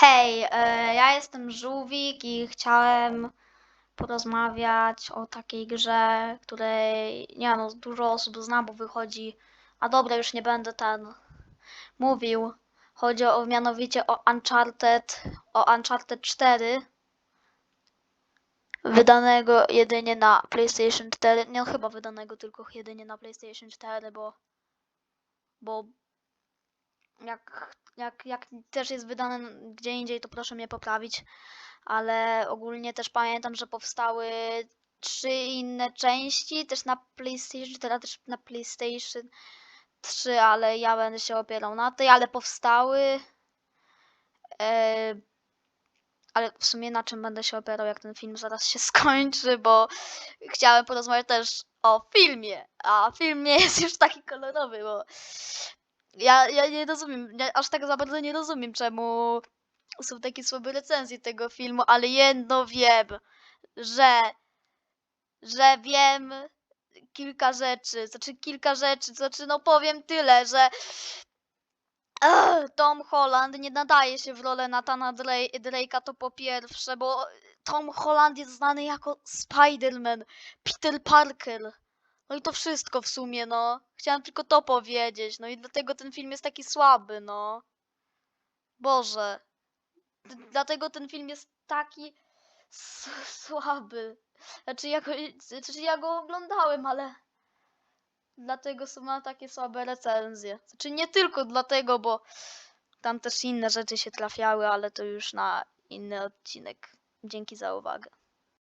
Hej, e, ja jestem Żółwik i chciałem porozmawiać o takiej grze, której nie no, dużo osób zna, bo wychodzi. A dobra, już nie będę ten mówił. Chodzi o mianowicie o Uncharted, o Uncharted 4. Wydanego jedynie na PlayStation 4. Nie, chyba wydanego tylko jedynie na PlayStation 4, bo bo jak, jak, jak też jest wydane gdzie indziej, to proszę mnie poprawić. Ale ogólnie też pamiętam, że powstały trzy inne części, też na PlayStation, teraz też na PlayStation 3, ale ja będę się opierał na tej, ale powstały. E, ale w sumie na czym będę się opierał, jak ten film zaraz się skończy, bo chciałem porozmawiać też o filmie, a film nie jest już taki kolorowy, bo ja, ja nie rozumiem, ja aż tak za bardzo nie rozumiem, czemu są takie słabe recenzje tego filmu, ale jedno wiem, że, że wiem kilka rzeczy, znaczy kilka rzeczy, znaczy no powiem tyle, że Tom Holland nie nadaje się w rolę Nathana Dra- Drake'a, to po pierwsze, bo Tom Holland jest znany jako Spider-Man, Peter Parker. No i to wszystko w sumie, no. Chciałam tylko to powiedzieć, no i dlatego ten film jest taki słaby, no. Boże. D- dlatego ten film jest taki słaby. Znaczy ja, go, znaczy ja go oglądałem, ale dlatego ma takie słabe recenzje. Znaczy nie tylko dlatego, bo tam też inne rzeczy się trafiały, ale to już na inny odcinek. Dzięki za uwagę.